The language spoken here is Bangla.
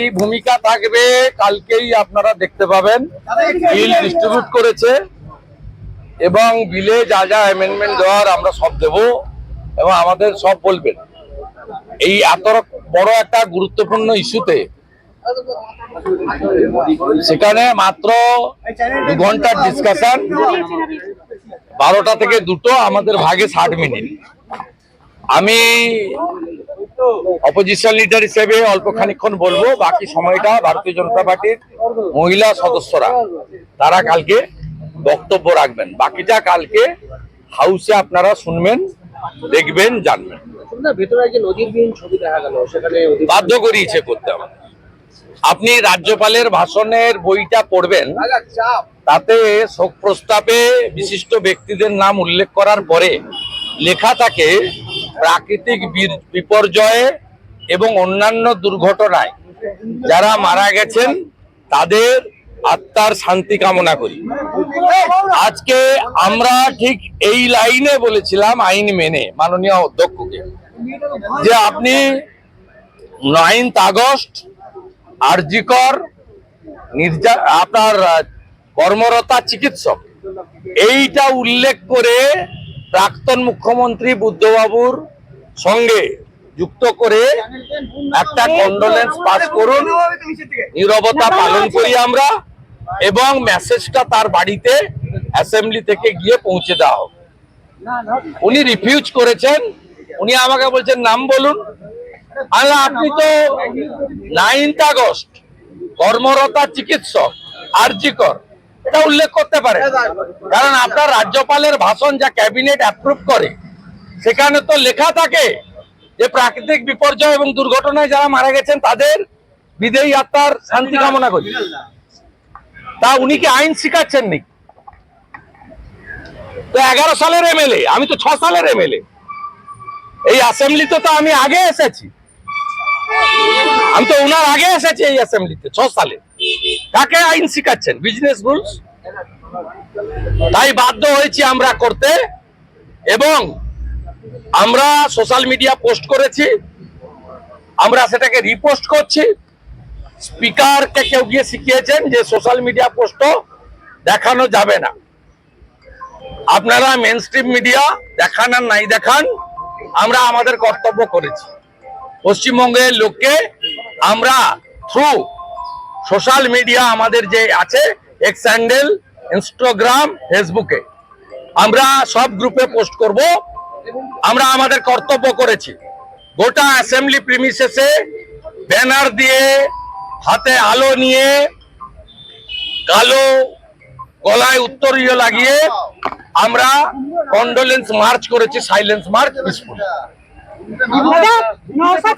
কি ভূমিকা থাকবে, কালকেই আপনারা দেখতে পাবেন। বিল ডিস্ট্রিবিউট করেছে এবং বিলে যা যা অ্যামেন্ডমেন্ট দেওয়ার আমরা সব দেব এবং আমাদের সব বলবেন। এই এত বড় একটা গুরুত্বপূর্ণ ইস্যুতে সেখানে মাত্র দু ঘণ্টার ডিসকাশন বারোটা থেকে দুটো, আমাদের ভাগে ষাট মিনিট। আমি অপোজিশন লিডার হিসেবে অল্প খানিক্ষণ বলব বাকি সময়টা ভারতীয় জনতা পার্টির মহিলা সদস্যরা তারা কালকে বক্তব্য রাখবেন। বাকিটা কালকে হাউসে আপনারা শুনবেন দেখবেন জানবেন। বাধ্য করিয়েছে করতে আমাদের আপনি রাজ্যপালের ভাষণের বইটা পড়বেন তাতে শোক প্রস্তাবে বিশিষ্ট ব্যক্তিদের নাম উল্লেখ করার পরে লেখা থাকে প্রাকৃতিক বিপর্যয়ে এবং অন্যান্য দুর্ঘটনায় যারা মারা গেছেন, তাদের আত্মার শান্তি কামনা করি। আজকে আমরা ঠিক এই লাইনে বলেছিলাম আইন মেনে, মাননীয় অধ্যক্ষকে, যে আপনি নাইন্থ আগস্ট আরজিকর নির্যা আপনার কর্মরতা চিকিৎসক। এইটা উল্লেখ করে প্রাক্তন মুখ্যমন্ত্রী বুদ্ধবাবুর সঙ্গে যুক্ত করে একটা কন্ডোলেন্স পাস করুন। নীরবতা পালন করি আমরা এবং মেসেজটা তার বাড়িতে অ্যাসেম্বলি থেকে গিয়ে পৌঁছে দেওয়া হোক। উনি রিফিউজ করেছেন। উনি আমাকে বলছেন, নাম বলুন। আপনি তো নাইন্থ আগস্ট কর্মরতা চিকিৎসক, আরজিকর। এটা উল্লেখ করতে পারে। কারণ আপনার রাজ্যপালের ভাষণ যা ক্যাবিনেট অ্যাপ্রুভ করে, সেখানে তো লেখা থাকে যে প্রাকৃতিক বিপর্যয় এবং দুর্ঘটনায় যারা মারা গেছেন, তাদের বিদেয়ী আত্মার শান্তি কামনা করি। তা উনি কি আইন শিখাচ্ছেন নাকি তো এগারো সালের এমএলএ, আমি তো ছ সালের এমএলএ। এই অ্যাসেম্বলিতে তো আমি আগে এসেছি। আমি তো ওনার আগে এসেছি এই অ্যাসেম্বলিতে ছ সালে। কাকে আইন শিখাচ্ছেন? বিজনেস রুলস তাই বাধ্য হয়েছি আমরা করতে এবং আমরা সোশ্যাল মিডিয়া পোস্ট করেছি, আমরা সেটাকে রিপোস্ট করছি। স্পিকারকে কেউ গিয়ে শিখিয়েছেন যে সোশ্যাল মিডিয়া পোস্টও দেখানো যাবে না। আপনারা মেন স্ট্রিম মিডিয়া দেখান আর নাই দেখান, আমরা আমাদের কর্তব্য করেছি। পশ্চিমবঙ্গের লোককে আমরা থ্রু সোশ্যাল মিডিয়া আমাদের যে আছে এক্স হ্যান্ডেল ইনস্টাগ্রাম ফেসবুকে আমরা সব গ্রুপে পোস্ট করব। আমরা আমাদের কর্তব্য করেছি। গোটা অ্যাসেম্বলি প্রিমিসেসে ব্যানার দিয়ে, হাতে আলো নিয়ে, কালো গলায় উত্তরীয় লাগিয়ে আমরা কন্ডোলেন্স মার্চ করেছি সাইলেন্স মার্চ পিসফুল নওশাদ